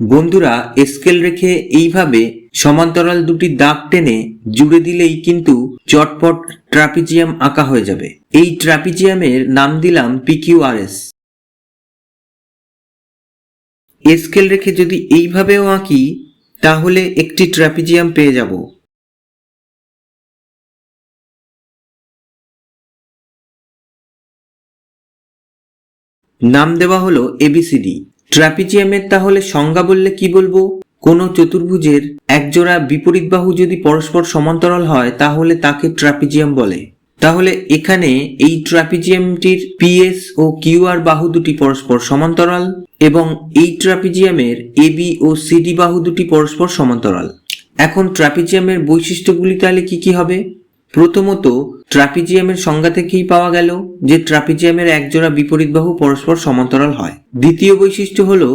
বন্ধুরা স্কেল রেখে এইভাবে সমান্তরাল দুটি দাগ টেনে জুড়ে দিলেই কিন্তু চটপট ট্রাপিজিয়াম আঁকা হয়ে যাবে। এই ট্রাপিজিয়ামের নাম দিলাম পিকিউআরএস স্কেল রেখে যদি এইভাবেও আঁকি, তাহলে একটি ট্রাপিজিয়াম পেয়ে যাব। নাম দেওয়া হলো এবিসিডি ট্রাপিজিয়ামের তাহলে সংজ্ঞা বললে কি বলব? কোনো চতুর্ভুজের একজোড়া বিপরীত বাহু যদি পরস্পর সমান্তরাল হয়, তাহলে তাকে ট্র্যাপিজিয়াম বলে। তাহলে এখানে এই ট্র্যাপিজিয়ামটির পিএস ও কিউআর বাহু দুটি পরস্পর সমান্তরাল এবং এই ট্রাপিজিয়ামের এবি ও সিডি বাহু দুটি পরস্পর সমান্তরাল। এখন ট্র্যাপিজিয়ামের বৈশিষ্ট্যগুলি তাহলে কি কি হবে? প্রথমত, ট্রাপিজিয়ামের সংজ্ঞা থেকেই পাওয়া গেল যে ট্রাপিজিয়ামের একজোড়া বিপরীত বাহু পরস্পর সমান্তরাল হয়। দ্বিতীয় বৈশিষ্ট্য হলো,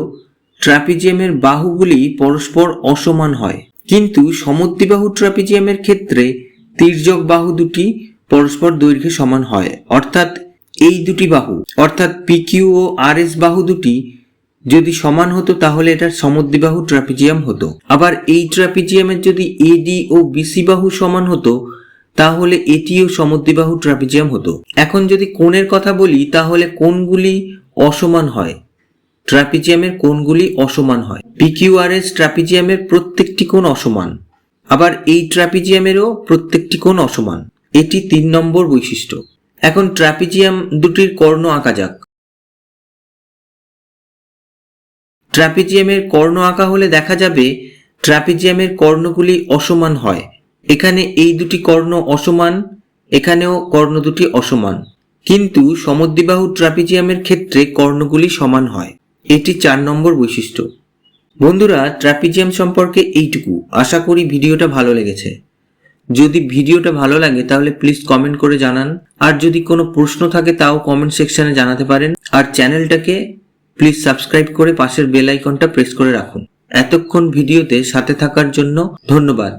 ট্রাপিজিয়ামের বাহুগুলি পরস্পর অসমান হয়। কিন্তু সমদ্বিবাহু ট্রাপিজিয়ামের ক্ষেত্রে তির্যক বাহু দুটি পরস্পর দৈর্ঘ্যে সমান হয়, অর্থাৎ এই দুটি বাহু, অর্থাৎ পিকিউ ও আর এস বাহু দুটি যদি সমান হতো তাহলে এটা সমদ্বিবাহু ট্রাপিজিয়াম হতো। আবার এই ট্রাপিজিয়ামের যদি এডি ও বিসি বাহু সমান হতো তাহলে এটিও সমদ্বিবাহু ট্রাপিজিয়াম হতো। এখন যদি কোণের কথা বলি, তাহলে কোণগুলি অসমান হয়। ট্রাপিজিয়ামের কোণগুলি অসমান হয়। পিকিউআরএস ট্রাপিজিয়ামের প্রত্যেকটি কোণ অসমান। আবার এই ট্রাপিজিয়ামেরও প্রত্যেকটি কোণ অসমান। এটি তিন নম্বর বৈশিষ্ট্য। এখন ট্রাপিজিয়াম দুটির কর্ণ আঁকা যাক। ট্রাপিজিয়ামের কর্ণ আঁকা হলে দেখা যাবে, ট্রাপিজিয়ামের কর্ণগুলি অসমান হয়। এখানে এই দুটি কর্ণ অসমান, এখানেও কর্ণ দুটি অসমান। কিন্তু সমদ্বিবাহু ট্রাপিজিয়ামের ক্ষেত্রে কর্ণগুলি সমান হয়। এটি চার নম্বর বৈশিষ্ট্য। বন্ধুরা, ট্রাপিজিয়াম সম্পর্কে এইটুকু। আশা করি ভিডিওটা ভালো লেগেছে। যদি ভিডিওটা ভালো লাগে, তাহলে প্লিজ কমেন্ট করে জানান। আর যদি কোনো প্রশ্ন থাকে, তাও কমেন্ট সেকশনে জানাতে পারেন। আর চ্যানেলটাকে প্লিজ সাবস্ক্রাইব করে পাশের বেল আইকনটা প্রেস করে রাখুন। এতক্ষণ ভিডিওতে সাথে থাকার জন্য ধন্যবাদ।